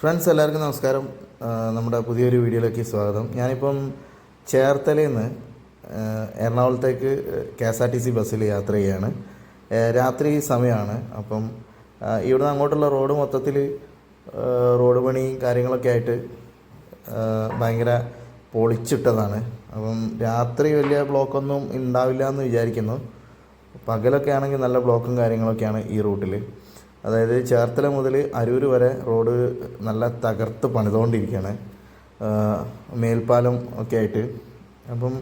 Friends എല്ലാവർക്കും നമസ്കാരം. നമ്മുടെ പുതിയൊരു വീഡിയോയിലേക്ക് സ്വാഗതം. ഞാനിപ്പം ചേർത്തലയിൽ നിന്ന് എറണാകുളത്തേക്ക് K S R T C ബസ്സിൽ യാത്ര ചെയ്യാണ്. രാത്രി സമയമാണ്. അപ്പം ഇവിടെ ഇവിടുന്ന് അങ്ങോട്ടുള്ള റോഡ് മൊത്തത്തിൽ റോഡ് പണിയും കാര്യങ്ങളൊക്കെ ആയിട്ട് ഭയങ്കര പൊളിച്ചിട്ടതാണ്. അപ്പം രാത്രി വലിയ ബ്ലോക്കൊന്നും ഉണ്ടാവില്ല എന്ന് വിചാരിക്കുന്നു. പകലൊക്കെ ആണെങ്കിൽ നല്ല ബ്ലോക്കും കാര്യങ്ങളൊക്കെയാണ് ഈ റൂട്ടിൽ അതായത് ചേർത്തല മുതൽ അരൂർ വരെ റോഡ് നല്ല തകർത്ത് പണിതുകൊണ്ടിരിക്കുകയാണ്. മേൽപ്പാലം ഒക്കെ ആയിട്ട്. അപ്പം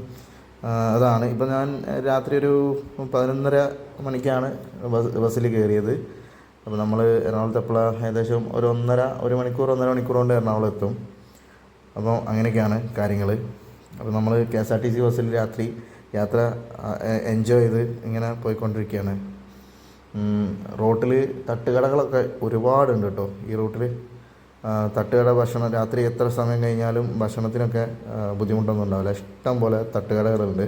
അതാണ്. ഇപ്പം ഞാൻ രാത്രി ഒരു പതിനൊന്നര മണിക്കാണ് ബസ് ബസ്സിൽ കയറിയത്. അപ്പോൾ നമ്മൾ എറണാകുളത്ത് ഏകദേശം ഒരു ഒന്നര ഒരു മണിക്കൂർ ഒന്നര മണിക്കൂർ കൊണ്ട് എറണാകുളം എത്തും. അപ്പോൾ അങ്ങനെയൊക്കെയാണ് കാര്യങ്ങൾ. അപ്പോൾ നമ്മൾ K S R T C ബസ്സിൽ രാത്രി യാത്ര എൻജോയ് ചെയ്ത് ഇങ്ങനെ പോയിക്കൊണ്ടിരിക്കുകയാണ്. റോട്ടിൽ തട്ടുകടകളൊക്കെ ഒരുപാടുണ്ട് കേട്ടോ. ഈ റൂട്ടിൽ തട്ടുകട ഭക്ഷണം രാത്രി എത്ര സമയം കഴിഞ്ഞാലും ഭക്ഷണത്തിനൊക്കെ ബുദ്ധിമുട്ടൊന്നും ഉണ്ടാവില്ല. ഇഷ്ടം പോലെ തട്ടുകടകളുണ്ട്.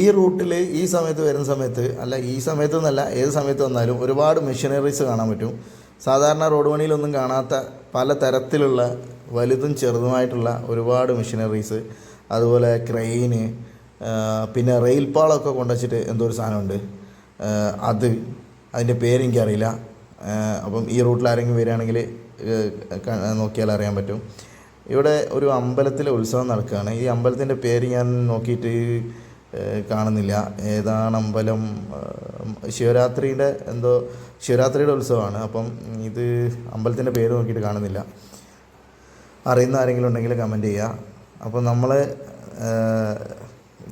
ഈ റൂട്ടിൽ ഈ സമയത്ത് വരുന്ന സമയത്ത് അല്ല ഈ സമയത്ത് എന്നല്ല ഏത് സമയത്ത് വന്നാലും ഒരുപാട് മെഷീനറീസ് കാണാൻ പറ്റും. സാധാരണ റോഡ് പണിയിലൊന്നും കാണാത്ത പല തരത്തിലുള്ള വലുതും ചെറുതുമായിട്ടുള്ള ഒരുപാട് മെഷീനറീസ് അതുപോലെ ക്രെയിന് പിന്നെ റെയിൽ പാളമൊക്കെ കൊണ്ടുവച്ചിട്ട് എന്തോ ഒരു സാധനമുണ്ട്. അത് അതിന്റെ പേരെനിക്കറിയില്ല അപ്പം ഈ റൂട്ടിൽ ആരെങ്കിലും വരികയാണെങ്കിൽ നോക്കിയാൽ അറിയാൻ പറ്റും. ഇവിടെ ഒരു അമ്പലത്തിലെ ഉത്സവം നടക്കുകയാണ്. ഈ അമ്പലത്തിന്റെ പേര് ഞാൻ നോക്കിയിട്ട് കാണുന്നില്ല. ഏതാണ് അമ്പലം? ശിവരാത്രിയുടെ എന്തോ ശിവരാത്രിയുടെ ഉത്സവമാണ്. അപ്പം ഇത് അമ്പലത്തിന്റെ പേര് നോക്കിയിട്ട് കാണുന്നില്ല. അറിയുന്ന ആരെങ്കിലും ഉണ്ടെങ്കിൽ കമന്റ് ചെയ്യുക. അപ്പോൾ നമ്മൾ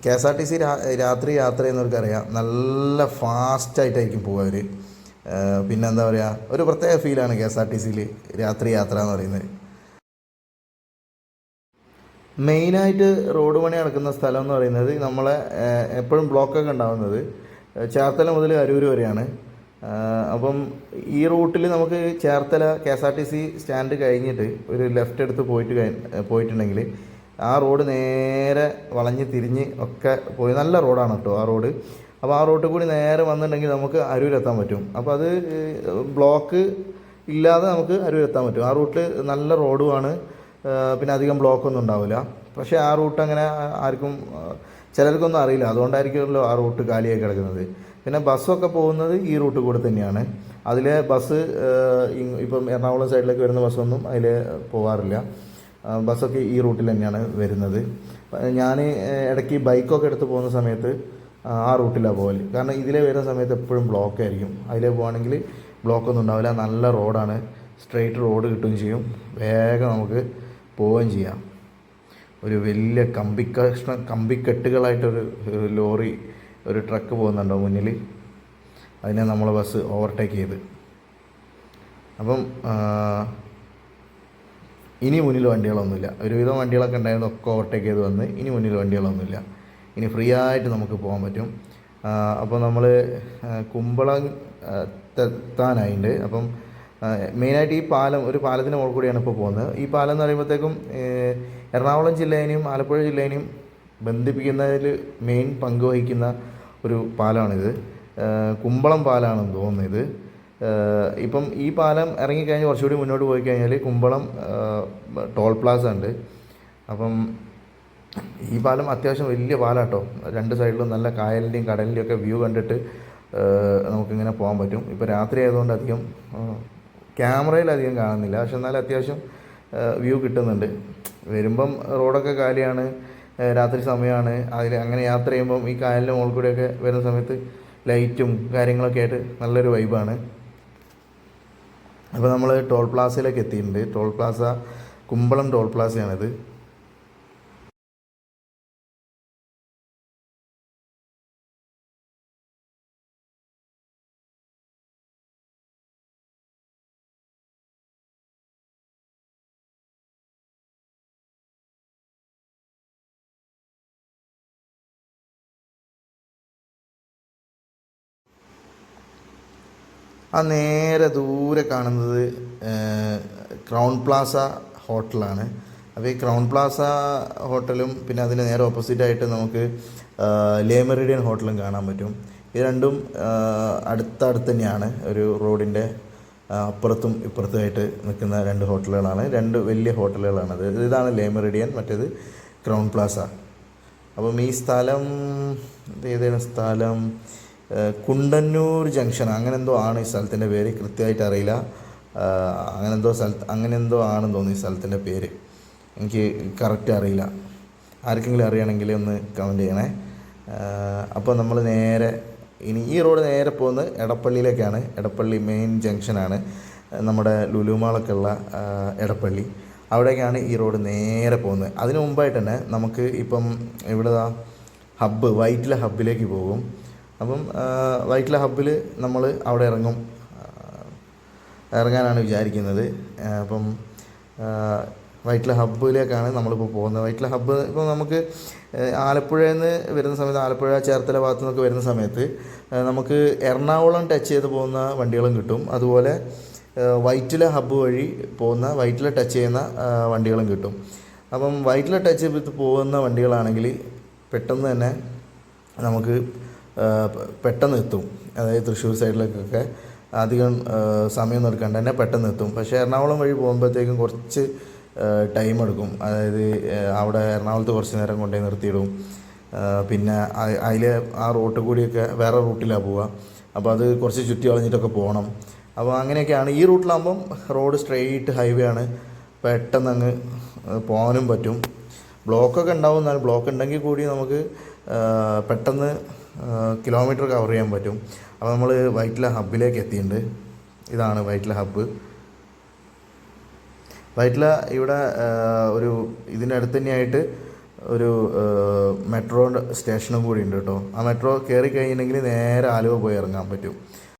K S R T C രാത്രി യാത്ര ചെയ്യുന്നവർക്കറിയാം നല്ല ഫാസ്റ്റായിട്ടായിരിക്കും പോകുക അവർ പിന്നെ എന്താ പറയുക ഒരു പ്രത്യേക ഫീലാണ് കെ എസ് ആർ ടി സിയിൽ രാത്രി യാത്ര എന്ന് പറയുന്നത്. മെയിനായിട്ട് റോഡ് പണി നടക്കുന്ന സ്ഥലം എന്ന് പറയുന്നത് നമ്മളെ എപ്പോഴും ബ്ലോക്കൊക്കെ ഉണ്ടാകുന്നത് ചേർത്തല മുതൽ അരൂർ വരെയാണ്. അപ്പം ഈ റൂട്ടിൽ നമുക്ക് Cherthala K S R T C stand കഴിഞ്ഞിട്ട് ഒരു ലെഫ്റ്റ് എടുത്ത് പോയിട്ട് പോയിട്ടുണ്ടെങ്കിൽ ആ റോഡ് നേരെ വളഞ്ഞ് തിരിഞ്ഞ് ഒക്കെ പോയി. നല്ല റോഡാണ് കേട്ടോ ആ റോഡ്. അപ്പോൾ ആ റോഡിൽ കൂടി നേരെ വന്നിട്ടുണ്ടെങ്കിൽ നമുക്ക് അരൂരെത്താൻ പറ്റും. അപ്പോൾ അത് ബ്ലോക്ക് ഇല്ലാതെ നമുക്ക് അരൂരെത്താൻ പറ്റും. ആ റൂട്ടിൽ നല്ല റോഡുമാണ്. പിന്നെ അധികം ബ്ലോക്കൊന്നും ഉണ്ടാവില്ല. പക്ഷേ ആ റൂട്ട് അങ്ങനെ ആർക്കും ചിലർക്കൊന്നും അറിയില്ല. അതുകൊണ്ടായിരിക്കുമല്ലോ ആ റൂട്ട് കാലിയായി കിടക്കുന്നത്. പിന്നെ ബസ്സൊക്കെ പോകുന്നത് ഈ റൂട്ട് കൂടെ തന്നെയാണ്. അതിലെ ബസ് ഇപ്പം എറണാകുളം സൈഡിലേക്ക് വരുന്ന ബസ്സൊന്നും അതിൽ പോകാറില്ല ബസ്സൊക്കെ ഈ റൂട്ടിൽ തന്നെയാണ് വരുന്നത്. ഞാൻ ഇടയ്ക്ക് ബൈക്കൊക്കെ എടുത്ത് പോകുന്ന സമയത്ത് ആ, റൂട്ടിലാണ് പോകൽ കാരണം ഇതിലെ വരുന്ന സമയത്ത് എപ്പോഴും ബ്ലോക്ക് ആയിരിക്കും അതിലെ പോകുകയാണെങ്കിൽ ബ്ലോക്കൊന്നും ഉണ്ടാവില്ല. നല്ല റോഡാണ്. സ്ട്രെയിറ്റ് റോഡ് കിട്ടുകയും ചെയ്യും. വേഗം നമുക്ക് പോവുകയും ചെയ്യാം. ഒരു വലിയ കമ്പി കഷ്ണ കമ്പിക്കെട്ടുകളായിട്ടൊരു ലോറി ഒരു ട്രക്ക് പോകുന്നുണ്ടോ മുന്നിൽ അതിനെ നമ്മൾ ബസ് ഓവർടേക്ക് ചെയ്ത്. അപ്പം ഇനി മുന്നിൽ വണ്ടികളൊന്നുമില്ല. ഒരുവിധം വണ്ടികളൊക്കെ ഉണ്ടായിരുന്നു ഒക്കെ ഓവർടേക്ക് ചെയ്ത് വന്ന് ഇനി മുന്നിൽ വണ്ടികളൊന്നുമില്ല. ഇനി ഫ്രീ ആയിട്ട് നമുക്ക് പോകാൻ പറ്റും. അപ്പോൾ നമ്മൾ കുമ്പളം എത്താനായിട്ടുണ്ട് അപ്പം മെയിനായിട്ട് ഈ പാലം ഒരു പാലത്തിന് മുകളിൽ കൂടിയാണ് ഇപ്പോൾ പോകുന്നത്. ഈ പാലം എന്ന് പറയുമ്പോഴത്തേക്കും എറണാകുളം ജില്ലേനെയും ആലപ്പുഴ ജില്ലേനെയും ബന്ധിപ്പിക്കുന്നതിൽ മെയിൻ പങ്ക് വഹിക്കുന്ന ഒരു പാലമാണിത് കുമ്പളം പാലമാണെന്ന് തോന്നുന്നത് ഇപ്പം ഈ പാലം ഇറങ്ങിക്കഴിഞ്ഞ് കുറച്ചുകൂടി മുന്നോട്ട് പോയി കഴിഞ്ഞാൽ കുമ്പളം ടോൾ പ്ലാസ ഉണ്ട്. അപ്പം ഈ പാലം അത്യാവശ്യം വലിയ പാലാട്ടോ. രണ്ട് സൈഡിലും നല്ല കായലിന്റെയും കടലിന്റെയും ഒക്കെ വ്യൂ കണ്ടിട്ട് നമുക്കിങ്ങനെ പോകാൻ പറ്റും. ഇപ്പോൾ രാത്രി ആയതുകൊണ്ട് അധികം ക്യാമറയിൽ അധികം കാണുന്നില്ല. പക്ഷെ എന്നാലും അത്യാവശ്യം വ്യൂ കിട്ടുന്നുണ്ട്. വരുമ്പം റോഡൊക്കെ കാലിയാണ് രാത്രി സമയമാണ്. അതിൽ അങ്ങനെ യാത്ര ചെയ്യുമ്പം ഈ കായലിന്റെ മുകളിൽ കൂടെയൊക്കെ വരുന്ന സമയത്ത് ലൈറ്റും കാര്യങ്ങളൊക്കെ ആയിട്ട് നല്ലൊരു വൈബാണ്. അപ്പോൾ നമ്മൾ ടോൾ പ്ലാസയിലേക്ക് എത്തിയിട്ടുണ്ട്. ടോൾ പ്ലാസ കുമ്പളം ടോൾ പ്ലാസയാണിത്. ആ നേരെ ദൂരെ കാണുന്നത് ക്രൗൺ പ്ലാസ ഹോട്ടലാണ്. അപ്പോൾ ഈ ക്രൗൺ പ്ലാസ ഹോട്ടലും പിന്നെ അതിന് നേരെ ഓപ്പോസിറ്റായിട്ട് നമുക്ക് ലേമറിഡിയൻ ഹോട്ടലും കാണാൻ പറ്റും. ഇത് രണ്ടും അടുത്തടുത്ത് തന്നെയാണ് ഒരു റോഡിന്റെ അപ്പുറത്തും ഇപ്പുറത്തുമായിട്ട് നിൽക്കുന്ന രണ്ട് ഹോട്ടലുകളാണ്. രണ്ട് വലിയ ഹോട്ടലുകളാണ് അത് ഇതാണ് ലേ മെറിഡിയൻ മറ്റേത് ക്രൗൺ പ്ലാസ. അപ്പം ഈ സ്ഥലം ഏതാണ് സ്ഥലം? കുണ്ടന്നൂർ ജംഗ്ഷൻ അങ്ങനെ എന്തോ ആണ് ഈ സ്ഥലത്തിന്റെ പേര്? കൃത്യമായിട്ട് അറിയില്ല. അങ്ങനെ എന്തോ സ്ഥലത്ത് അങ്ങനെ എന്തോ ആണെന്ന് തോന്നുന്നു ഈ സ്ഥലത്തിന്റെ പേര്. എനിക്ക് കറക്റ്റ് അറിയില്ല. ആർക്കെങ്കിലും അറിയണമെങ്കിൽ ഒന്ന് കമന്റ് ചെയ്യണേ. അപ്പോൾ നമ്മൾ നേരെ ഇനി ഈ റോഡ് നേരെ പോകുന്നത് എടപ്പള്ളിയിലേക്കാണ്. എടപ്പള്ളി മെയിൻ ജംഗ്ഷനാണ് നമ്മുടെ ലുലുമാളൊക്കെ ഉള്ള എടപ്പള്ളി. അവിടേക്കാണ് ഈ റോഡ് നേരെ പോകുന്നത്. അതിനു മുമ്പായിട്ട് തന്നെ നമുക്ക് ഇപ്പം ഇവിടെ ഹബ്ബ് വൈറ്റിലെ ഹബ്ബിലേക്ക് പോകും. അപ്പം വൈറ്റില ഹബ്ബിൽ നമ്മൾ അവിടെ ഇറങ്ങും. ഇറങ്ങാനാണ് വിചാരിക്കുന്നത്. അപ്പം വൈറ്റില ഹബ്ബിലേക്കാണ് നമ്മളിപ്പോൾ പോകുന്നത്. വൈറ്റില ഹബ്ബ് ഇപ്പോൾ നമുക്ക് ആലപ്പുഴയിൽ നിന്ന് വരുന്ന സമയത്ത് ആലപ്പുഴ ചേർത്തല ഭാഗത്തു നിന്നൊക്കെ വരുന്ന സമയത്ത് നമുക്ക് എറണാകുളം ടച്ച് ചെയ്ത് പോകുന്ന വണ്ടികളും കിട്ടും. അതുപോലെ വൈറ്റില ഹബ്ബ് വഴി പോകുന്ന വൈറ്റില ടച്ച് ചെയ്യുന്ന വണ്ടികളും കിട്ടും. അപ്പം വൈറ്റില ടച്ച് ചെയ്ത് പോകുന്ന വണ്ടികളാണെങ്കിൽ പെട്ടെന്ന് തന്നെ നമുക്ക് പെട്ടെന്ന് എത്തും. അതായത് തൃശ്ശൂർ സൈഡിലേക്കൊക്കെ അധികം സമയം എടുക്കാണ്ട് തന്നെ പെട്ടെന്ന് എത്തും. പക്ഷേ എറണാകുളം വഴി പോകുമ്പോഴത്തേക്കും കുറച്ച് ടൈം എടുക്കും. അതായത് അവിടെ എറണാകുളത്ത് കുറച്ച് നേരം കൊണ്ടുപോയി നിർത്തിയിടും. പിന്നെ അതിൽ ആ റൂട്ട് കൂടിയൊക്കെ വേറെ റൂട്ടിലാണ് പോവുക. അപ്പോൾ അത് കുറച്ച് ചുറ്റി വളഞ്ഞിട്ടൊക്കെ പോകണം. അപ്പോൾ അങ്ങനെയൊക്കെയാണ്. ഈ റൂട്ടിലാകുമ്പം റോഡ് സ്ട്രെയിറ്റ് ഹൈവേ ആണ്. പെട്ടെന്ന് അങ്ങ് പോകാനും പറ്റും. ബ്ലോക്കൊക്കെ ഉണ്ടാവും. എന്നാൽ ബ്ലോക്ക് ഉണ്ടെങ്കിൽ കൂടി നമുക്ക് പെട്ടെന്ന് കിലോമീറ്റർ കവർ ചെയ്യാൻ പറ്റും. അപ്പോൾ നമ്മൾ വൈറ്റില ഹബ്ബിലേക്ക് എത്തിയിട്ടുണ്ട് ഇതാണ് വൈറ്റില ഹബ്ബ്. വൈറ്റില ഇവിടെ ഒരു ഇതിന്റെ അടുത്ത് തന്നെയായിട്ട് ഒരു മെട്രോ സ്റ്റേഷനും കൂടി ഉണ്ട് കേട്ടോ. ആ മെട്രോ കയറി കഴിഞ്ഞിട്ടുണ്ടെങ്കിൽ നേരെ ആലുവ പോയി ഇറങ്ങാൻ പറ്റും.